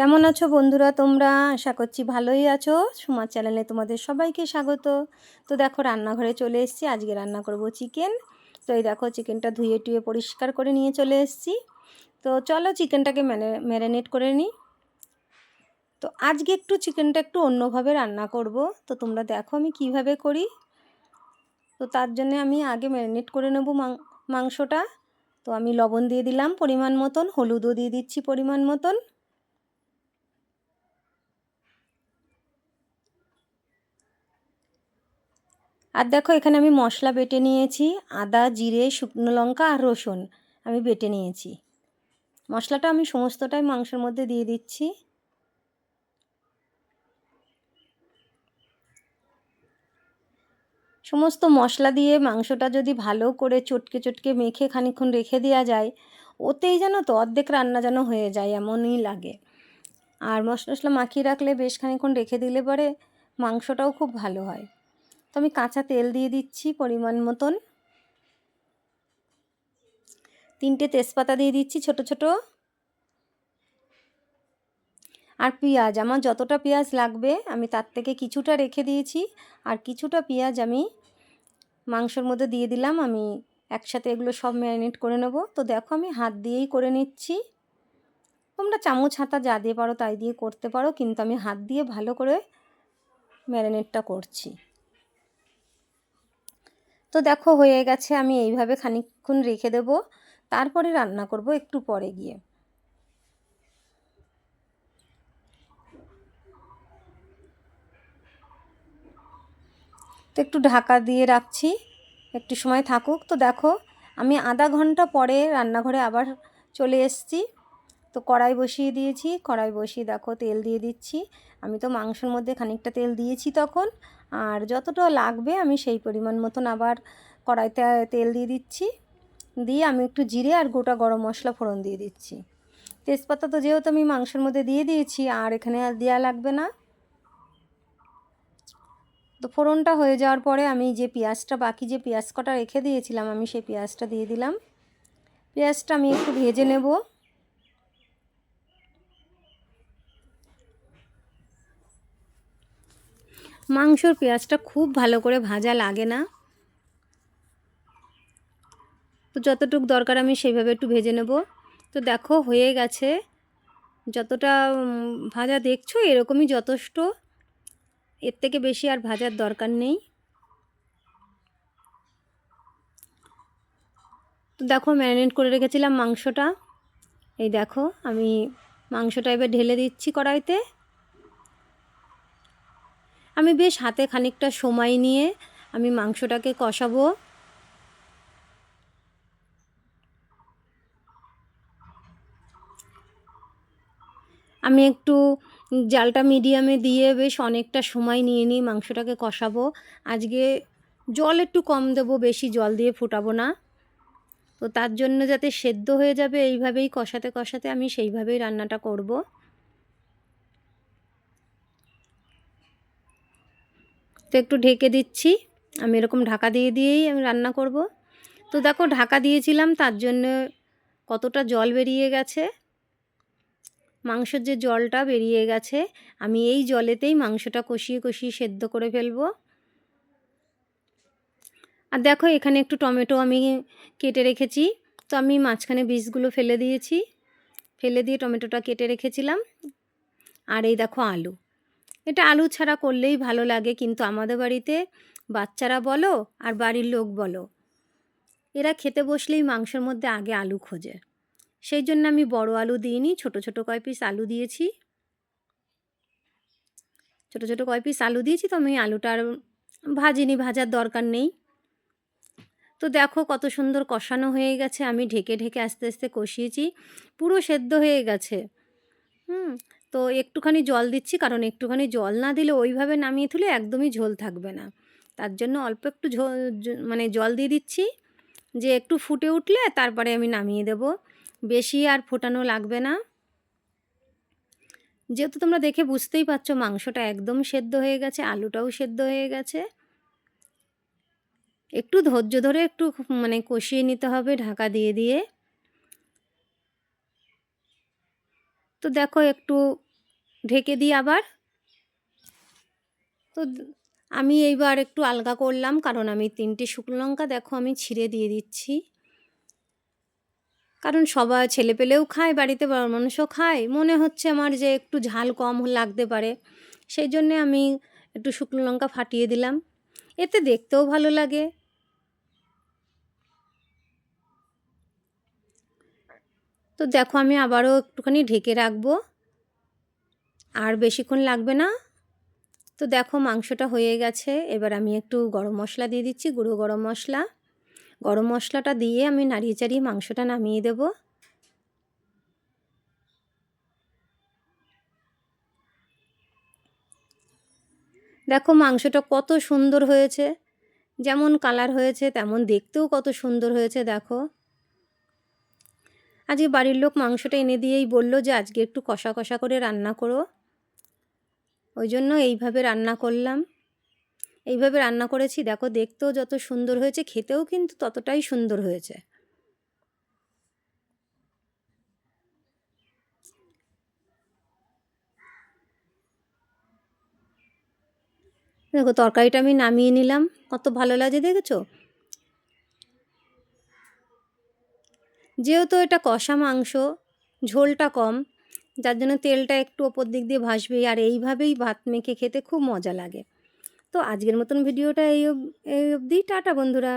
কেমন আছো বন্ধুরা তোমরা? আশা করছি ভালোই আছো। সুমার চ্যানেলে তোমাদের সবাইকে স্বাগত। তো দেখো, রান্নাঘরে চলে এসেছি। আজকে রান্না করব চিকেন। তো এই দেখো, চিকেনটা ধুয়ে টুয়ে পরিষ্কার করে নিয়ে চলে এসেছি। তো চলো, চিকেনটাকে ম্যারিনেট করে নিই তো আজকে একটু চিকেনটা একটু অন্যভাবে রান্না করব। তো তোমরা দেখো আমি কীভাবে করি। তো তার জন্য আমি আগে ম্যারিনেট করে নেব মাংসটা। তো আমি লবণ দিয়ে দিলাম পরিমাণ মতন, হলুদও দিয়ে দিচ্ছি পরিমাণ মতন। আর দেখো, এখানে আমি মশলা বেটে নিয়েছি, আদা, জিরে, শুকনো লঙ্কা আর রসুন আমি বেটে নিয়েছি। মশলাটা আমি সমস্তটাই মাংসের মধ্যে দিয়ে দিচ্ছি। সমস্ত মশলা দিয়ে মাংসটা যদি ভালো করে চটকে চটকে মেখে খানিক্ষণ রেখে দেওয়া যায়, ওতেই যেন তো অর্ধেক রান্না যেন হয়ে যায়, এমনই লাগে। আর মশলা মশলা মাখিয়ে রাখলে বেশ খানিক্ষণ রেখে দিলে পরে মাংসটাও খুব ভালো হয়। তো আমি কাঁচা তেল দিয়ে দিচ্ছি পরিমাণ মতন। তিনটে তেজপাতা দিয়ে দিচ্ছি ছোট ছোট। আর পেঁয়াজ, আমার যতটা পেঁয়াজ লাগবে আমি তার থেকে কিছুটা রেখে দিয়েছি। আর কিছুটা পেঁয়াজ আমি মাংসর মধ্যে দিয়ে দিলাম, আমি একসাথে এগুলো সব ম্যারিনেট করে নেব। তো দেখো আমি হাত দিয়েই করে নিচ্ছি। তোমরা চামচ, হাতা যা দিয়ে পারো তাই দিয়ে করতে পারো, কিন্তু আমি হাত দিয়ে ভালো করে ম্যারিনেটটা করছি। তো দেখো হয়ে গেছে, আমি এইভাবে খানিকক্ষণ রেখে দেব। তারপরে রান্না করব একটু পরে গিয়ে। তো একটু ঢাকা দিয়ে রাখছি, একটু সময় থাকুক। তো দেখো, আমি আধা ঘণ্টা পরে রান্নাঘরে আবার চলে এসেছি। তো কড়াই বসিয়ে দিয়েছি, কড়াই বসিয়ে দেখো তেল দিয়ে দিচ্ছি। আমি তো মাংসের মধ্যে খানিকটা তেল দিয়েছি তখন, আর যতটা লাগবে আমি সেই পরিমাণ মতন আবার কড়াইতে তেল দিয়ে দিচ্ছি। দিয়ে আমি একটু জিরে আর গোটা গরম মশলা ফোড়ন দিয়ে দিচ্ছি। তেজপাতা তো যেহেতু আমি মাংসের মধ্যে দিয়ে দিয়েছি, আর এখানে আর দেওয়া লাগবে না। তো ফোড়নটা হয়ে যাওয়ার পরে আমি যে পেঁয়াজটা, বাকি যে পেঁয়াজ কটা রেখে দিয়েছিলাম, আমি সেই পেঁয়াজটা দিয়ে দিলাম। পেঁয়াজটা আমি একটু ভেজে নেব। মাংসর পেঁয়াজটা খুব ভালো করে ভাজা লাগে না। তো যতটুক দরকার আমি সেইভাবে একটু ভেজে নেব। তো দেখো হয়ে গেছে। যতটা ভাজা দেখছ এরকমই যথেষ্ট। এর থেকে বেশি আর ভাজার দরকার নেই। তো দেখো ম্যারিনেট করে রেখেছিলাম মাংসটা। এই দেখো আমি মাংসটা এবার ঢেলে দিচ্ছি কড়াইতে। আমি বেশ হাতে খানিকটা সময় নিয়ে আমি মাংসটাকে কষাবো। আমি একটু জালটা মিডিয়ামে দিয়ে বেশ অনেকটা সময় নিয়ে নিই মাংসটাকে কষাবো। আজকে জল একটু কম দেবো, বেশি জল দিয়ে ফুটাবো না। তো তার জন্য যাতে সেদ্ধ হয়ে যাবে, এইভাবেই কষাতে কষাতে আমি সেইভাবেই রান্নাটা করব। তো একটু ঢেকে দিচ্ছি। আমি এরকম ঢাকা দিয়ে দিয়েই আমি রান্না করব। তো দেখো ঢাকা দিয়েছিলাম, তার জন্য কতটা জল বেরিয়ে গেছে। মাংসের যে জলটা বেরিয়ে গেছে, আমি এই জলেতেই মাংসটা কষিয়ে কষিয়ে সেদ্ধ করে ফেলব। আর দেখো এখানে একটু টমেটো আমি কেটে রেখেছি। তো আমি মাঝখানে বীজগুলো ফেলে দিয়েছি। ফেলে দিয়ে টমেটোটা কেটে রেখেছিলাম। আর এই দেখো আলু। এটা আলু ছাড়া করলেই ভালো লাগে। কিন্তু আমাদের বাড়িতে বাচ্চারা বলো আর বাড়ির লোক বলো, এরা খেতে বসলেই মাংসের মধ্যে আগে আলু খোঁজে। সেই জন্য আমি বড় আলু দিইনি, ছোট ছোট কয় পিস আলু দিয়েছি। ছোট ছোট কয় পিস আলু দিয়েছি তো আমি আলুটা আর ভাজিনি, ভাজার দরকার নেই। তো দেখো কত সুন্দর কষানো হয়ে গেছে, আমি ঢেকে ঢেকে আস্তে আস্তে কষিয়েছি, পুরো সেদ্ধ হয়ে গেছে। হুম তো একটুখানি জল দিচ্ছি, কারণ একটুখানি জল না দিলে ওইভাবে নামিয়ে তুলে একদমই ঝোল থাকবে না। তার জন্য অল্প একটু ঝোল মানে জল দিয়ে দিচ্ছি, যে একটু ফুটে উঠলে তারপরে আমি নামিয়ে দেবো। বেশি আর ফোটানো লাগবে না। যেহেতু তোমরা দেখে বুঝতেই পারছ, মাংসটা একদম সেদ্ধ হয়ে গেছে, আলুটাও সেদ্ধ হয়ে গেছে। একটু ধৈর্য ধরে একটু মানে কষিয়ে নিতে হবে ঢাকা দিয়ে দিয়ে। তো দেখো একটু ঢেকে দিই আবার। তো আমি এইবার একটু আলগা করলাম, কারণ আমি তিনটে শুকনো লঙ্কা দেখো আমি ছিঁড়ে দিয়ে দিচ্ছি। কারণ সবাই ছেলে পেলেও খায়, বাড়িতে বড় মানুষও খায়। মনে হচ্ছে আমার যে একটু ঝাল কম লাগতে পারে। সেই জন্যে আমি একটু শুকনো লঙ্কা ফাটিয়ে দিলাম। এতে দেখতেও ভালো লাগে। তো দেখো আমি আবারও একটুখানি ঢেকে রাখব। আর বেশিক্ষণ লাগবে না। তো দেখো মাংসটা হয়ে গেছে। এবার আমি একটু গরম মশলা দিয়ে দিচ্ছি, গুঁড়ো গরম মশলা। গরম মশলাটা দিয়ে আমি নাড়িয়ে চাড়িয়ে মাংসটা নামিয়ে দেব। দেখো মাংসটা কত সুন্দর হয়েছে। যেমন কালার হয়েছে, তেমন দেখতেও কত সুন্দর হয়েছে, দেখো। আজকে বাড়ির লোক মাংসটা এনে দিয়েই বলল যে আজকে একটু কষা কষা করে রান্না করো। ওই জন্য এইভাবে রান্না করলাম। এইভাবে রান্না করেছি, দেখো দেখতেও যত সুন্দর হয়েছে, খেতেও কিন্তু ততটাই সুন্দর হয়েছে। দেখো, তরকারিটা আমি নামিয়ে নিলাম। কত ভালো লাগে দেখেছ? যেহেতু এটা কষা মাংস, ঝোলটা কম, যার জন্য তেলটা একটু ওপর দিক দিয়ে ভাসবে আর এইভাবেই ভাত মেখে খেতে খুব মজা লাগে। তো আজকের মতন ভিডিওটা এই অব, এই অবধি। টাটা বন্ধুরা।